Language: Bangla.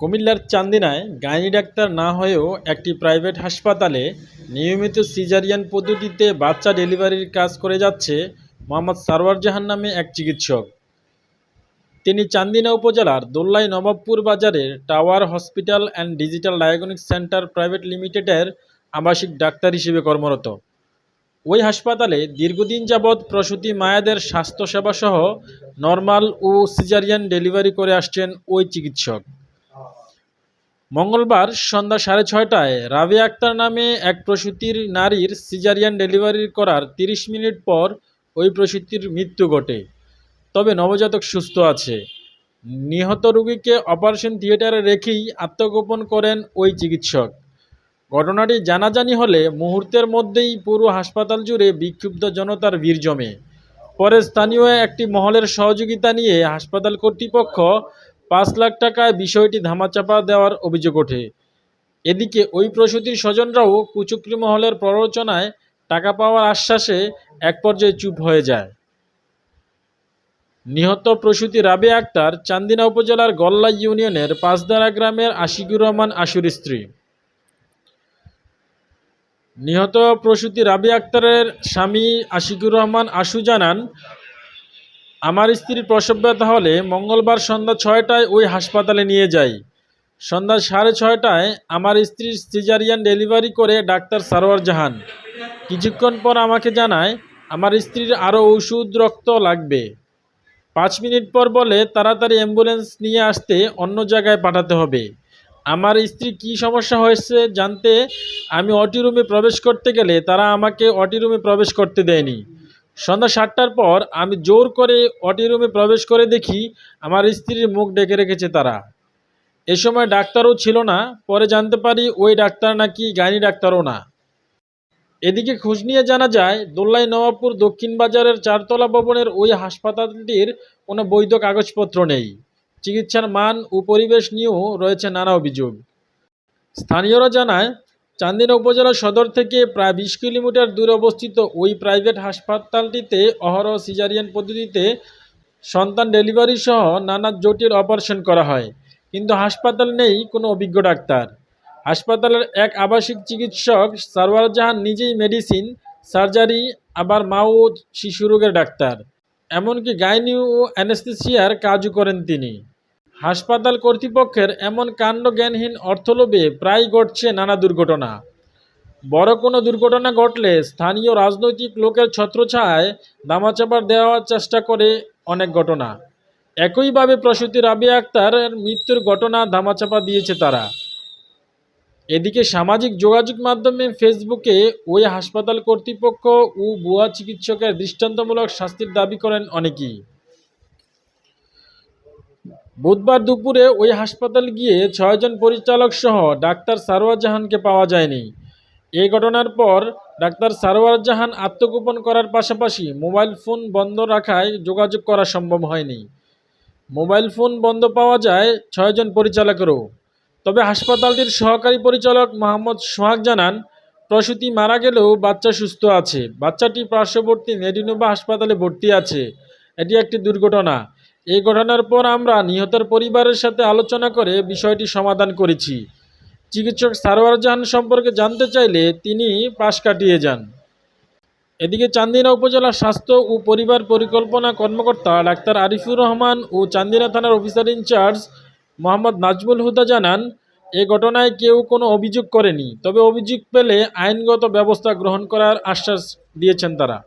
কুমিল্লার চান্দিনায় গাইনি ডাক্তার না হয়েও একটি প্রাইভেট হাসপাতালে নিয়মিত সিজারিয়ান পদ্ধতিতে বাচ্চা ডেলিভারির কাজ করে যাচ্ছে মোহাম্মদ সারওয়ার জাহান নামে এক চিকিৎসক। তিনি চান্দিনা উপজেলার দোল্লাই নবাবপুর বাজারের tower hospital and digital diagnostic centre private লিমিটেডের আবাসিক ডাক্তার হিসেবে কর্মরত। ওই হাসপাতালে দীর্ঘদিন যাবৎ প্রসূতি মায়াদের স্বাস্থ্যসেবা সহ নর্মাল ও সিজারিয়ান ডেলিভারি করে আসছেন ওই চিকিৎসক। মঙ্গলবার সন্ধ্যা সাড়ে ছয়টায় রাবিয়া আক্তার নামে এক প্রসূতির নারীর সিজারিয়ান ডেলিভারি করার তিরিশ মিনিট পর ওই প্রসূতির মৃত্যু ঘটে। তবে নবজাতক সুস্থ আছে। নিহত রোগীকে অপারেশন থিয়েটারে রেখেই আত্মগোপন করেন ওই চিকিৎসক। ঘটনাটি জানাজানি হলে মুহূর্তের মধ্যেই পুরো হাসপাতাল জুড়ে বিক্ষুব্ধ জনতার ভিড় জমে। পরে স্থানীয় একটি মহলের সহযোগিতা নিয়ে হাসপাতাল কর্তৃপক্ষ পাঁচ লাখ টাকায় বিষয়টি ধামাচাপা দেওয়ার অভিযোগ ওঠে। এদিকে ওই প্রসূতির স্বজনরাও কুচক্রি মহলের প্ররোচনায় টাকা পাওয়ার আশ্বাসে এক পর্যায়ে চুপ হয়ে যায়। নিহত প্রসূতি রাবে আক্তার চান্দিনা উপজেলার গল্লা ইউনিয়নের পাঁচদারা গ্রামের আশিকুর রহমান আশুর স্ত্রী। নিহত প্রসূতি রাবি আক্তারের স্বামী আশিকুর রহমান আশু জানান আমার স্ত্রীর প্রসব ব্যথা হলে মঙ্গলবার সন্ধ্যা ছয়টায় ওই হাসপাতালে নিয়ে যাই। সন্ধ্যা সাড়ে ছয়টায় আমার স্ত্রীর সিজারিয়ান ডেলিভারি করে ডাক্তার সারোয়ার জাহান। কিছুক্ষণ পর আমাকে জানায়, আমার স্ত্রীর আরও ওষুধ, রক্ত লাগবে। পাঁচ মিনিট পর বলে, তাড়াতাড়ি অ্যাম্বুলেন্স নিয়ে আসতে অন্য জায়গায় পাঠাতে হবে। আমার স্ত্রী কী সমস্যা হয়েছে জানতে আমি অটি রুমে প্রবেশ করতে গেলে তারা আমাকে অটি রুমে প্রবেশ করতে দেয়নি। সন্ধ্যা সাতটার পর আমি জোর করে অটি রুমে প্রবেশ করে দেখি আমার স্ত্রীর মুখ ডেকে রেখেছে তারা। এ সময় ডাক্তারও ছিল না, পরে জানতে পারি ওই ডাক্তার নাকি গাইনি ডাক্তারও না। এদিকে খোঁজ নিয়ে জানা যায় দোল্লাই নবাবপুর দক্ষিণ বাজারের চারতলা ভবনের ওই হাসপাতালটির কোনো বৈধ কাগজপত্র নেই। চিকিৎসার মান ও পরিবেশ নিয়েও রয়েছে নানা অভিযোগ। স্থানীয়রা জানায় চান্দিনা উপজেলা সদর থেকে প্রায় বিশ কিলোমিটার দূরে অবস্থিত ওই প্রাইভেট হাসপাতালটিতে অহরহ সিজারিয়ান পদ্ধতিতে সন্তান ডেলিভারি সহ নানা জটিল অপারেশন করা হয়। কিন্তু হাসপাতাল নেই কোনো অভিজ্ঞ ডাক্তার। হাসপাতালের এক আবাসিক চিকিৎসক সারওয়ার জাহান নিজেই মেডিসিন সার্জারি আবার মা ও শিশু রোগের ডাক্তার। এমনকি গাইনি ও অ্যানেস্থেসিয়ার কাজও করেন তিনি। হাসপাতাল কর্তৃপক্ষের এমন কাণ্ড জ্ঞানহীন অর্থলোভে প্রায় ঘটছে নানা দুর্ঘটনা। বড় কোনো দুর্ঘটনা ঘটলে স্থানীয় রাজনৈতিক লোকের ছত্রছায় দামাচাপা দেওয়ার চেষ্টা করে অনেক ঘটনা। একইভাবে প্রসূতি রাবিয়া আক্তারের মৃত্যুর ঘটনা ধামাচাপা দিয়েছে তারা। এদিকে সামাজিক যোগাযোগ মাধ্যমে ফেসবুকে ওই হাসপাতাল কর্তৃপক্ষ ও ভুয়া চিকিৎসকের দৃষ্টান্তমূলক শাস্তির দাবি করেন অনেকেই। বুধবার দুপুরে ওই হাসপাতাল গিয়ে ছয়জন পরিচালক সহ ডাক্তার সারোয়ার জাহানকে পাওয়া যায়নি। এই ঘটনার পর ডাক্তার সারোয়ার জাহান আত্মগোপন করার পাশাপাশি মোবাইল ফোন বন্ধ রাখায় যোগাযোগ করা সম্ভব হয়নি। মোবাইল ফোন বন্ধ পাওয়া যায় ছয়জন পরিচালকেরও। তবে হাসপাতালটির সহকারী পরিচালক মোহাম্মদ সোহাগ জানান, প্রসূতি মারা গেলেও বাচ্চা সুস্থ আছে। বাচ্চাটি পার্শ্ববর্তী মেডিনোভা হাসপাতালে ভর্তি আছে। এটি একটি দুর্ঘটনা। এই ঘটনার পর আমরা নিহতের পরিবারের সাথে আলোচনা করে বিষয়টি সমাধান করেছি। চিকিৎসক সারোয়ার জাহান সম্পর্কে জানতে চাইলে তিনি পাশ কাটিয়ে যান। এদিকে চান্দিনা উপজেলা স্বাস্থ্য ও পরিবার পরিকল্পনা কর্মকর্তা ডাক্তার আরিফুর রহমান ও চান্দিনা থানার officer in charge Mohammad Nazmul Huda জানান, এ ঘটনায় কেউ কোনো অভিযোগ করেনি, তবে অভিযোগ পেলে আইনগত ব্যবস্থা গ্রহণ করার আশ্বাস দিয়েছেন তারা।